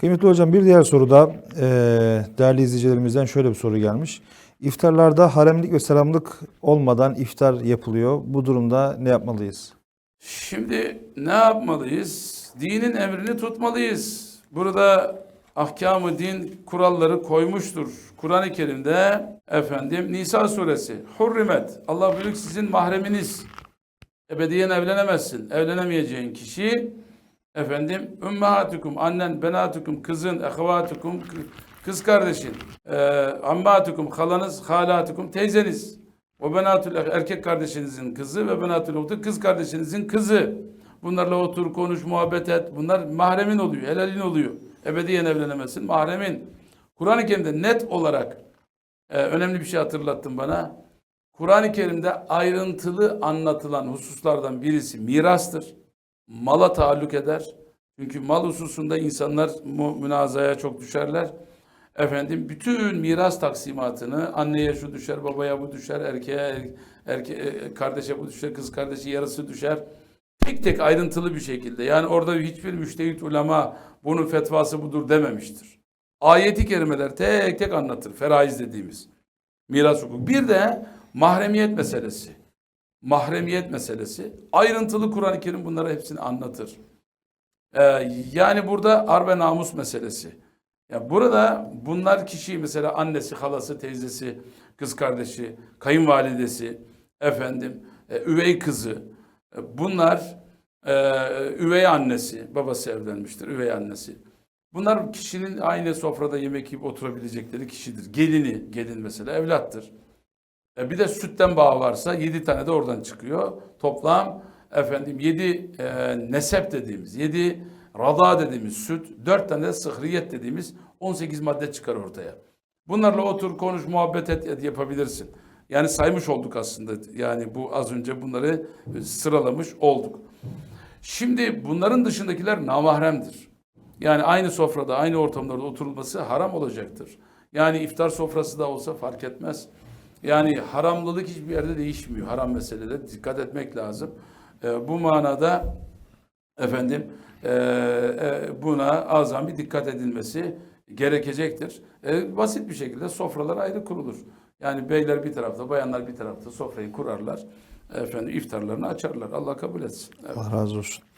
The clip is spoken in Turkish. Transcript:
Kıymetli hocam bir diğer soruda eee değerli izleyicilerimizden şöyle bir soru gelmiş. İftarlarda haremlik ve selamlık olmadan iftar yapılıyor. Bu durumda ne yapmalıyız? Şimdi ne yapmalıyız? Dinin emrini tutmalıyız. Burada ahkamı din kuralları koymuştur. Kur'an-ı Kerim'de efendim Nisa suresi Hurrimet Allah ki sizin mahreminiz ebediyen evlenemezsin. Evlenemeyeceğin kişi efendim ümmahatukum annen benatukum kızın ehvatukum kız kardeşin e, ammatukum halanız halatukum teyzeniz o benatul erkek kardeşinizin kızı ve benatul uhtu kız kardeşinizin kızı. Bunlarla otur, konuş, muhabbet et. Bunlar mahremin oluyor, helalin oluyor. Ebediyen evlenemezsin, mahremin. Kur'an-ı Kerim'de net olarak e, önemli bir şey hatırlattın bana. Kur'an-ı Kerim'de ayrıntılı anlatılan hususlardan birisi mirastır. Mala taalluk eder. Çünkü mal hususunda insanlar münazaya çok düşerler. Efendim bütün miras taksimatını anneye şu düşer, babaya bu düşer, erkeğe erke, e, kardeşe bu düşer, kız kardeşi yarısı düşer. Tek tek ayrıntılı bir şekilde. Yani orada hiçbir müştehit ulema bunun fetvası budur dememiştir. Ayeti kerimeler tek tek anlatır. Feraiz dediğimiz. Miras hukuku. Bir de mahremiyet meselesi. Mahremiyet meselesi. Ayrıntılı Kur'an-ı Kerim bunları hepsini anlatır. Ee, yani burada ar ve namus meselesi. Ya burada bunlar kişi mesela annesi, halası, teyzesi, kız kardeşi, kayınvalidesi, efendim, e, üvey kızı, e, bunlar e, üvey annesi, babası evlenmiştir, üvey annesi. Bunlar kişinin aynı sofrada yemek yiyip oturabilecekleri kişidir. Gelini, gelin mesela evlattır. E, bir de sütten bağı varsa yedi tane de oradan çıkıyor. Toplam efendim yedi e, nesep dediğimiz, yedi rada dediğimiz süt, dört tane de sıhriyet dediğimiz 18 madde çıkar ortaya. Bunlarla otur, konuş, muhabbet et, et yapabilirsin. Yani saymış olduk aslında. Yani bu az önce bunları sıralamış olduk. Şimdi bunların dışındakiler namahremdir. Yani aynı sofrada, aynı ortamlarda oturulması haram olacaktır. Yani iftar sofrası da olsa fark etmez. Yani haramlılık hiçbir yerde değişmiyor. Haram meseleleri dikkat etmek lazım. Ee, bu manada efendim e, e, buna azam bir dikkat edilmesi gerekecektir. E, basit bir şekilde sofralar ayrı kurulur. Yani beyler bir tarafta, bayanlar bir tarafta sofrayı kurarlar. Efendim iftarlarını açarlar. Allah kabul etsin. Evet. Allah razı olsun.